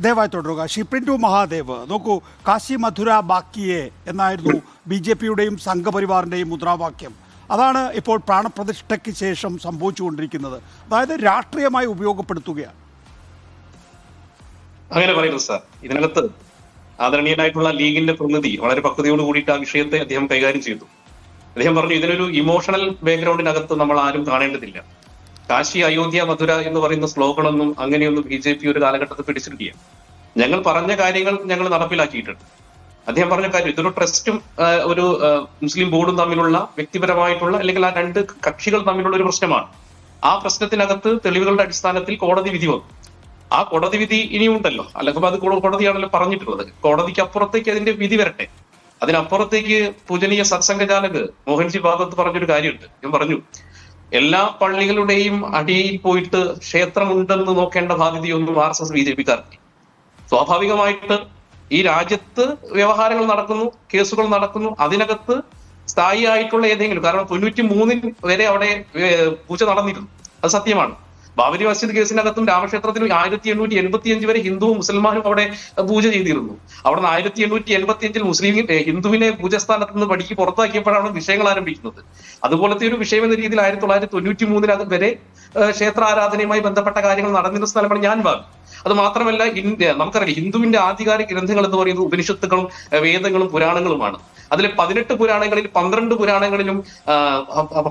ദയവായി തുടരുക. ഷിപ്രിന്റു മഹാദേവ്. നോക്കൂ കാശി മധുര ബാക്കിയെ എന്നായിരുന്നു ബി ജെ പിയുടെയും സംഘപരിവാറിന്റെയും മുദ്രാവാക്യം. അതാണ് ഇപ്പോൾ പ്രാണപ്രതിഷ്ഠയ്ക്ക് ശേഷം സംഭവിച്ചുകൊണ്ടിരിക്കുന്നത്. അതായത് രാഷ്ട്രീയമായി ഉപയോഗപ്പെടുത്തുകയാണ്. അങ്ങനെ പറയുന്നത് സാർ. ഇതിനകത്ത് ആദരണീയനായിട്ടുള്ള ലീഗിന്റെ പ്രതിനിധി വളരെ പക്വതയോട് കൂടിയിട്ട് ആ വിഷയത്തെ അദ്ദേഹം കൈകാര്യം ചെയ്തു. അദ്ദേഹം പറഞ്ഞു ഇതിനൊരു ഇമോഷണൽ ബാക്ക്ഗ്രൗണ്ടിനകത്ത് നമ്മൾ ആരും കാണേണ്ടതില്ല. കാശി അയോധ്യ മധുര എന്ന് പറയുന്ന സ്ലോഗണൊന്നും അങ്ങനെയൊന്നും ബി ജെ പി ഒരു കാലഘട്ടത്തിൽ പിടിച്ചിട്ടില്ല. ഞങ്ങൾ പറഞ്ഞ കാര്യങ്ങൾ ഞങ്ങൾ നടപ്പിലാക്കിയിട്ടുണ്ട്. അദ്ദേഹം പറഞ്ഞ കാര്യം ഇതൊരു ട്രസ്റ്റും ഒരു മുസ്ലിം ബോർഡും തമ്മിലുള്ള വ്യക്തിപരമായിട്ടുള്ള അല്ലെങ്കിൽ ആ രണ്ട് കക്ഷികൾ തമ്മിലുള്ള ഒരു പ്രശ്നമാണ്. ആ പ്രശ്നത്തിനകത്ത് തെളിവുകളുടെ അടിസ്ഥാനത്തിൽ കോടതി വിധി വന്നു. ആ കോടതി വിധി ഇനിയുണ്ടല്ലോ. അല്ലെങ്കിൽ അത് കോടതിയാണല്ലോ പറഞ്ഞിട്ടുള്ളത്. കോടതിക്ക് അപ്പുറത്തേക്ക് അതിന്റെ വിധി വരട്ടെ. അതിനപ്പുറത്തേക്ക് പൂജനീയ സത്സംഗചാലക് മോഹൻജി ഭാഗത്ത് പറഞ്ഞൊരു കാര്യമുണ്ട്. ഞാൻ പറഞ്ഞു എല്ലാ പള്ളികളുടെയും അടിയിൽ പോയിട്ട് ക്ഷേത്രമുണ്ടെന്ന് നോക്കേണ്ട ബാധ്യതയൊന്നും R S S B J പിക്കാർക്ക് സ്വാഭാവികമായിട്ട് ഈ രാജ്യത്ത് വ്യവഹാരങ്ങൾ നടക്കുന്നു കേസുകൾ നടക്കുന്നു. അതിനകത്ത് സ്ഥായിയായിട്ടുള്ള ഏതെങ്കിലും കാരണം തൊണ്ണൂറ്റി മൂന്നിൽ വരെ അവിടെ പൂജ നടന്നിരുന്നു. അത് സത്യമാണ്. ബാബരി മസ്ജിദ് കേസിനകത്തും രാമക്ഷേത്രത്തിലും ആയിരത്തി എണ്ണൂറ്റി എൺപത്തി അഞ്ച് വരെ ഹിന്ദുവും മുസൽമാനും അവിടെ പൂജ ചെയ്തിരുന്നു. അവിടെ നിന്ന് ആയിരത്തി എണ്ണൂറ്റി എൺപത്തി അഞ്ചിൽ മുസ്ലിം ഹിന്ദുവിനെ പൂജസ്ഥാനത്ത് നിന്ന് പടിക്ക് പുറത്താക്കിയപ്പോഴാണ് വിഷയങ്ങൾ ആരംഭിക്കുന്നത്. അതുപോലത്തെ ഒരു വിഷയം എന്ന രീതിയിൽ ആയിരത്തി തൊള്ളായിരത്തി തൊണ്ണൂറ്റി മൂന്നിനകം വരെ ക്ഷേത്ര ആരാധനയുമായി ബന്ധപ്പെട്ട കാര്യങ്ങൾ നടന്നിരുന്ന സ്ഥലമാണ് ഞാൻ ഭാവി അത് മാത്രമല്ല ഇന്ത്യ നമുക്കറിയാം ഹിന്ദുവിന്റെ ആധികാരിക ഗ്രന്ഥങ്ങൾ എന്ന് പറയുന്നത് ഉപനിഷത്തുക്കളും വേദങ്ങളും പുരാണങ്ങളുമാണ്. അതിലെ പതിനെട്ട് പുരാണങ്ങളിൽ പന്ത്രണ്ട് പുരാണങ്ങളിലും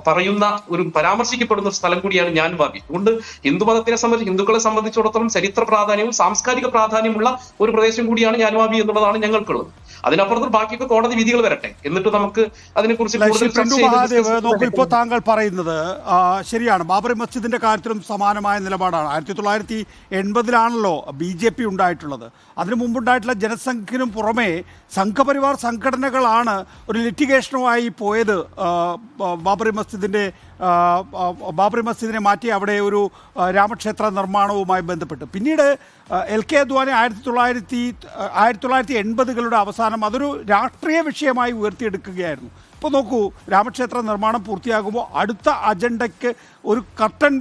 പറയുന്ന ഒരു പരാമർശിക്കപ്പെടുന്ന ഒരു സ്ഥലം കൂടിയാണ് ഞാൻ വാബി. അതുകൊണ്ട് ഹിന്ദു മതത്തിനെ സംബന്ധിച്ച് ഹിന്ദുക്കളെ സംബന്ധിച്ചിടത്തോളം ചരിത്ര പ്രാധാന്യവും സാംസ്കാരിക പ്രാധാന്യമുള്ള ഒരു പ്രദേശം കൂടിയാണ് ഞാൻ വാബി എന്നുള്ളതാണ് ഞങ്ങൾക്കുള്ളത്. അതിനപ്പുറത്ത് ബാക്കിയൊക്കെ കോടതി വിധികൾ വരട്ടെ. എന്നിട്ട് നമുക്ക് അതിനെക്കുറിച്ച് കൂടുതൽ ഇപ്പോൾ താങ്കൾ പറയുന്നത് ശരിയാണ്. ബാബറി മസ്ജിദിന്റെ കാര്യത്തിലും സമാനമായ നിലപാടാണ്. ആയിരത്തി തൊള്ളായിരത്തി എൺപതിലാണല്ലോ ബി ജെ പി ഉണ്ടായിട്ടുള്ളത്. അതിനു മുമ്പുണ്ടായിട്ടുള്ള ജനസംഖ്യനും പുറമെ സംഘപരിവാർ സംഘടനകളാണ് ഒരു ലിറ്റിഗേഷനുമായി പോയത്. ബാബറി മസ്ജിദിന്റെ ബാബറി മസ്ജിദിനെ മാറ്റി അവിടെ ഒരു രാമക്ഷേത്ര നിർമ്മാണവുമായി ബന്ധപ്പെട്ട്. പിന്നീട് എൽ കെ അദ്വാനി ആയിരത്തി തൊള്ളായിരത്തി ആയിരത്തി തൊള്ളായിരത്തി എൺപതുകളുടെ അവസാനം അതൊരു രാഷ്ട്രീയ വിഷയമായി ഉയർത്തിയെടുക്കുകയായിരുന്നു. ഇപ്പോൾ നോക്കൂ രാമക്ഷേത്ര നിർമ്മാണം പൂർത്തിയാകുമ്പോൾ അടുത്ത അജണ്ടയ്ക്ക് ഒരു കർട്ടൻ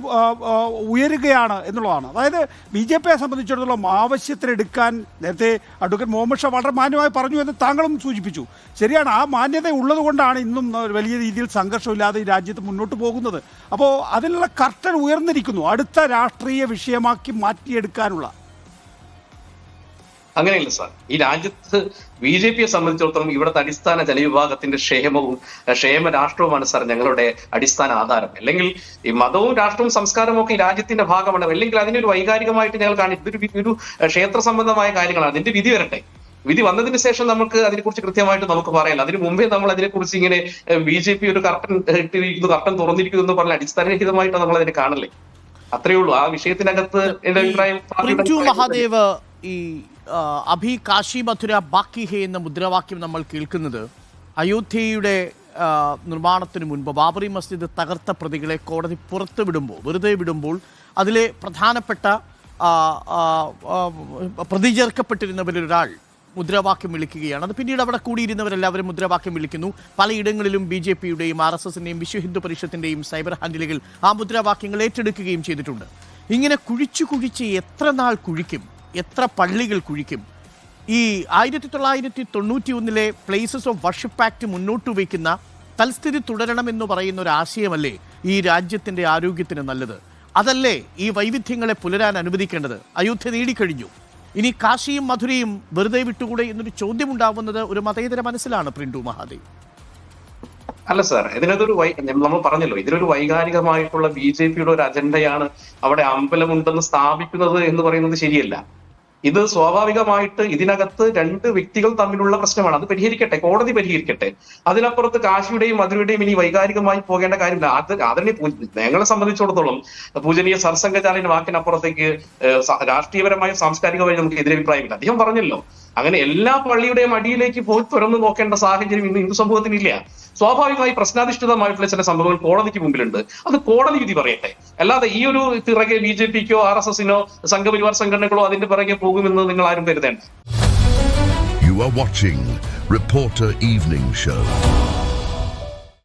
ഉയരുകയാണ് എന്നുള്ളതാണ്. അതായത് ബി ജെ പിയെ സംബന്ധിച്ചിടത്തോളം ആവശ്യത്തിനെടുക്കാൻ നേരത്തെ അഡ്വക്കേറ്റ് മുഹമ്മദ് ഷാ വളരെ മാന്യമായി പറഞ്ഞു എന്ന് താങ്കളും സൂചിപ്പിച്ചു. ശരിയാണ് ആ മാന്യത ഉള്ളതുകൊണ്ടാണ് ഇന്നും വലിയ രീതിയിൽ സംഘർഷമില്ലാതെ ഈ രാജ്യത്ത് മുന്നോട്ട് പോകുന്നത്. അപ്പോൾ അതിനുള്ള കർട്ടൻ ഉയർന്നിരിക്കുന്നു. അടുത്ത രാഷ്ട്രീയ വിഷയമാക്കി മാറ്റിയെടുക്കാനുള്ള അങ്ങനെയല്ല സാർ. ഈ രാജ്യത്ത് ബി ജെ പിയെ സംബന്ധിച്ചിടത്തോളം ഇവിടുത്തെ അടിസ്ഥാന ജനവിഭാഗത്തിന്റെ ക്ഷേമവും ക്ഷേമ രാഷ്ട്രവുമാണ് സാർ ഞങ്ങളുടെ അടിസ്ഥാന ആധാരം. അല്ലെങ്കിൽ ഈ മതവും രാഷ്ട്രവും സംസ്കാരവും ഒക്കെ ഈ രാജ്യത്തിന്റെ ഭാഗമാണ്. അല്ലെങ്കിൽ അതിനൊരു വൈകാരികമായിട്ട് ഞങ്ങൾ കാണി ഇതൊരു ഒരു ക്ഷേത്ര സംബന്ധമായ കാര്യങ്ങളാണ്. അതിന്റെ വിധി വരട്ടെ. വിധി വന്നതിന് ശേഷം നമുക്ക് അതിനെക്കുറിച്ച് കൃത്യമായിട്ട് നമുക്ക് പറയാം. അതിന് മുമ്പേ നമ്മൾ അതിനെക്കുറിച്ച് ഇങ്ങനെ ബി ജെ പി ഒരു കർട്ടൻ ഇട്ടിരിക്കുന്നു കർട്ടൻ തുറന്നിരിക്കുന്നു എന്ന് പറഞ്ഞാൽ അടിസ്ഥാനരഹിതമായിട്ട് നമ്മൾ അതിനെ കാണല്ലേ അത്രയേ ഉള്ളൂ. ആ വിഷയത്തിനകത്ത് എന്റെ അഭിപ്രായം മഹാദേവ് ഈ അഭി കാശി മധുര ബാക്കി ഹേ എന്ന മുദ്രാവാക്യം നമ്മൾ കേൾക്കുന്നത് അയോധ്യയുടെ നിർമ്മാണത്തിന് മുൻപ് ബാബറി മസ്ജിദ് തകർത്ത പ്രതികളെ കോടതി പുറത്ത് വിടുമ്പോൾ വെറുതെ വിടുമ്പോൾ അതിലെ പ്രധാനപ്പെട്ട പ്രതി ചേർക്കപ്പെട്ടിരുന്നവരിലൊരാൾ മുദ്രാവാക്യം വിളിക്കുകയാണ്. അത് പിന്നീട് അവിടെ കൂടിയിരുന്നവരെല്ലാവരും മുദ്രാവാക്യം വിളിക്കുന്നു. പലയിടങ്ങളിലും ബി ജെ പിയുടെയും ആർ എസ് എസിന്റെയും വിശ്വ ഹിന്ദു പരിഷത്തിന്റെയും സൈബർ ഹാൻഡിലുകൾ ആ മുദ്രാവാക്യങ്ങൾ ഏറ്റെടുക്കുകയും ചെയ്തിട്ടുണ്ട്. ഇങ്ങനെ കുഴിച്ചു കുഴിച്ച് എത്ര നാൾ കുഴിക്കും? എത്ര പള്ളികൾ കുഴിക്കും? ഈ ആയിരത്തി തൊള്ളായിരത്തി തൊണ്ണൂറ്റി ഒന്നിലെ പ്ലേസസ് ഓഫ് വർഷിപ്പ് ആക്ട് മുന്നോട്ട് വയ്ക്കുന്ന തൽസ്ഥിതി തുടരണമെന്ന് പറയുന്ന ഒരു ആശയമല്ലേ ഈ രാജ്യത്തിന്റെ ആരോഗ്യത്തിന് നല്ലത്? അതല്ലേ ഈ വൈവിധ്യങ്ങളെ പുലരാൻ അനുവദിക്കേണ്ടത്? അയോധ്യ നേടിക്കഴിഞ്ഞു. ഇനി കാശിയും മധുരയും വെറുതെ വിട്ടുകൂടെ എന്നൊരു ചോദ്യം ഉണ്ടാവുന്നത് ഒരു മതേതര മനസ്സിലാണ് പ്രിന്റു മഹാദേവ് അല്ല സാർ ഇതിനകത്തൊരു വൈ നമ്മൾ പറഞ്ഞല്ലോ ഇതിനൊരു വൈകാരികമായിട്ടുള്ള ബി ജെ പിയുടെ ഒരു അജണ്ടയാണ് അവിടെ അമ്പലമുണ്ടെന്ന് സ്ഥാപിക്കുന്നത് എന്ന് പറയുന്നത് ശരിയല്ല. ഇത് സ്വാഭാവികമായിട്ട് ഇതിനകത്ത് രണ്ട് വ്യക്തികൾ തമ്മിലുള്ള പ്രശ്നമാണ്. അത് പരിഹരിക്കട്ടെ കോടതി പരിഹരിക്കട്ടെ. അതിനപ്പുറത്ത് കാശിയുടെയും മധുരയുടെയും ഇനി വൈകാരികമായി പോകേണ്ട കാര്യമില്ല. അത് പൂ- ഞങ്ങളെ സംബന്ധിച്ചിടത്തോളം പൂജനീയ സർസംഘചാലിന്റെ വാക്കിനപ്പുറത്തേക്ക് രാഷ്ട്രീയപരമായും സാംസ്കാരികമായും നമുക്ക് എതിരഭിപ്രായമില്ല. അദ്ദേഹം പറഞ്ഞല്ലോ അങ്ങനെ എല്ലാ പള്ളിയുടെയും അടിയിലേക്ക് പോയി തുറന്നു നോക്കേണ്ട സാഹചര്യം ഇന്ന് ഹിന്ദു സമൂഹത്തിനില്ല. സ്വാഭാവികമായി പ്രശ്നാധിഷ്ഠിതമായിട്ടുള്ള ചില സംഭവങ്ങൾ കോടതിക്ക് മുമ്പിലുണ്ട്. അത് കോടതി വിധി പറയട്ടെ. അല്ലാതെ ഈ ഒരു പിറകെ ബി ജെ പിക്കോ ആർ എസ് എസിനോ സംഘപരിവാർ സംഘടനകളോ അതിന്റെ പിറകെ പോകുമെന്ന് നിങ്ങൾ ആരും കരുതേണ്ട. You are watching reporter evening Show.